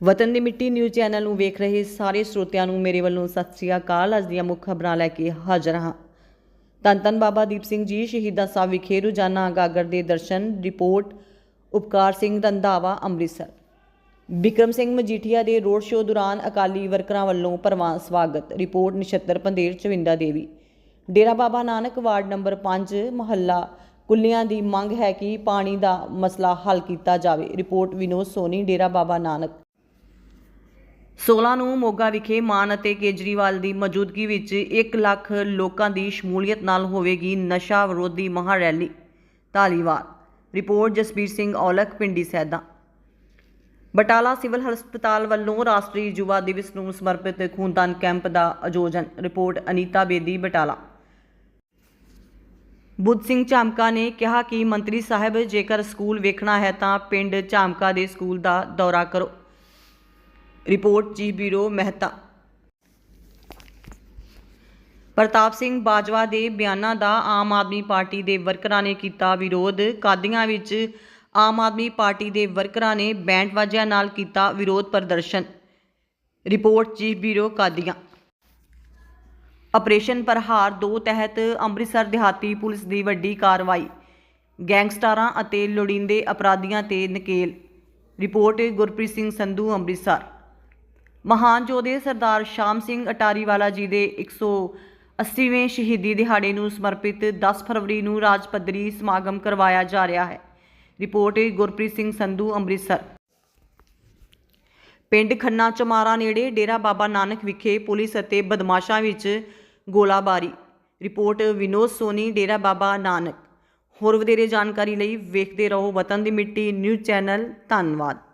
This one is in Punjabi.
ਵਤਨ ਦੀ ਮਿੱਟੀ ਨਿਊਜ਼ ਚੈਨਲ ਨੂੰ ਵੇਖ ਰਹੇ ਸਾਰੇ ਸਰੋਤਿਆਂ ਨੂੰ ਮੇਰੇ ਵੱਲੋਂ ਸਤਿ ਸ੍ਰੀ ਅਕਾਲ। ਅੱਜ ਦੀਆਂ ਮੁੱਖ ਖਬਰਾਂ ਲੈ ਕੇ ਹਾਜ਼ਰ ਹਾਂ। ਧੰਨ ਧੰਨ ਬਾਬਾ ਦੀਪ ਸਿੰਘ ਜੀ, ਸ਼ਹੀਦਾਂ ਸਾਹਿਬ ਵਿਖੇ ਰੋਜ਼ਾਨਾ ਗਾਗਰ ਦੇ ਦਰਸ਼ਨ, ਰਿਪੋਰਟ, ਉਪਕਾਰ ਸਿੰਘ ਰੰਧਾਵਾ, ਅੰਮ੍ਰਿਤਸਰ। ਬਿਕਰਮ ਸਿੰਘ ਮਜੀਠੀਆ ਦੇ ਰੋਡ ਸ਼ੋਅ ਦੌਰਾਨ ਅਕਾਲੀ ਵਰਕਰਾਂ ਵੱਲੋਂ ਭਰਵਾਂ ਸਵਾਗਤ, report Nachhattar Pander Chawinda Devi. Dera Baba Nanak ward number 5 ਮੁਹੱਲਾ ਕੁੱਲੀਆਂ ਦੀ ਮੰਗ ਹੈ ਕਿ ਪਾਣੀ ਦਾ ਮਸਲਾ ਹੱਲ ਕੀਤਾ ਜਾਵੇ। ਰਿਪੋਰਟ ਵਿਨੋਦ ਸੋਨੀ, ਡੇਰਾ ਬਾਬਾ ਨਾਨਕ। 16 ਨੂੰ ਮੋਗਾ ਵਿਖੇ ਮਾਨ ਅਤੇ ਕੇਜਰੀਵਾਲ ਦੀ ਮੌਜੂਦਗੀ ਵਿੱਚ 1 ਲੱਖ ਲੋਕਾਂ ਦੀ ਸ਼ਮੂਲੀਅਤ ਨਾਲ ਹੋਵੇਗੀ ਨਸ਼ਾ ਵਿਰੋਧੀ ਮਹਾ rally. Dhaliwal. Report Jasbir Singh Aulakh, Pindi Saida. Batala civil ਹਸਪਤਾਲ ਵੱਲੋਂ ਰਾਸ਼ਟਰੀ ਯੁਵਾ ਦਿਵਸ ਨੂੰ ਸਮਰਪਿਤ ਖੂਨਦਾਨ ਕੈਂਪ ਦਾ ਆਯੋਜਨ। ਰਿਪੋਰਟ ਅਨੀਤਾ ਬੇਦੀ, ਬਟਾਲਾ। ਬੁੱਧ ਸਿੰਘ ਝਾਮਕਾ ਨੇ ਕਿਹਾ ਕਿ ਮੰਤਰੀ ਸਾਹਿਬ ਜੇਕਰ ਸਕੂਲ ਵੇਖਣਾ ਹੈ ਤਾਂ ਪਿੰਡ ਝਾਮਕਾ ਦੇ ਸਕੂਲ ਦਾ ਦੌਰਾ ਕਰੋ। Report chief bureau Mehta. Partap Singh Bajwa ਦੇ ਬਿਆਨਾਂ ਦਾ ਆਮ ਆਦਮੀ ਪਾਰਟੀ ਦੇ ਵਰਕਰਾਂ ਨੇ ਕੀਤਾ ਵਿਰੋਧ। ਕਾਦੀਆਂ ਵਿੱਚ ਆਮ ਆਦਮੀ ਪਾਰਟੀ ਦੇ ਵਰਕਰਾਂ ਨੇ ਬੈਂਡ ਵਾਜਿਆਂ ਨਾਲ ਕੀਤਾ ਵਿਰੋਧ ਪ੍ਰਦਰਸ਼ਨ। Report chief bureau Qadian. Operation Prahar 2 ਤਹਿਤ ਅੰਮ੍ਰਿਤਸਰ ਦਿਹਾਤੀ ਪੁਲਿਸ ਦੀ ਵੱਡੀ ਕਾਰਵਾਈ। ਗੈਂਗਸਟਰਾਂ ਅਤੇ ਲੋੜੀਂਦੇ ਅਪਰਾਧੀਆਂ ਤੇ ਨਕੇਲ। ਰਿਪੋਰਟ ਗੁਰਪ੍ਰੀਤ ਸਿੰਘ ਸੰਧੂ, ਅੰਮ੍ਰਿਤਸਰ। ਮਹਾਨ ਯੋਧੇ ਸਰਦਾਰ ਸ਼ਾਮ ਸਿੰਘ ਅਟਾਰੀਵਾਲਾ ਜੀ ਦੇ 180ਵੇਂ ਸ਼ਹੀਦੀ ਦਿਹਾੜੇ ਨੂੰ ਸਮਰਪਿਤ 10 ਫਰਵਰੀ ਨੂੰ ਰਾਜ ਪੱਧਰੀ ਸਮਾਗਮ ਕਰਵਾਇਆ ਜਾ ਰਿਹਾ ਹੈ। ਰਿਪੋਰਟ ਗੁਰਪ੍ਰੀਤ ਸਿੰਘ ਸੰਧੂ, ਅੰਮ੍ਰਿਤਸਰ। ਪਿੰਡ ਖੰਨਾ ਚਮਾਰਾ ਨੇੜੇ ਡੇਰਾ ਬਾਬਾ ਨਾਨਕ ਵਿਖੇ ਪੁਲਿਸ ਅਤੇ ਬਦਮਾਸ਼ਾਂ ਵਿੱਚ ਗੋਲਾਬਾਰੀ। ਰਿਪੋਰਟ ਵਿਨੋਦ ਸੋਨੀ, ਡੇਰਾ ਬਾਬਾ ਨਾਨਕ। ਹੋਰ ਵਧੇਰੇ ਜਾਣਕਾਰੀ ਲਈ ਵੇਖਦੇ ਰਹੋ ਵਤਨ ਦੀ ਮਿੱਟੀ ਨਿਊਜ਼ ਚੈਨਲ। ਧੰਨਵਾਦ।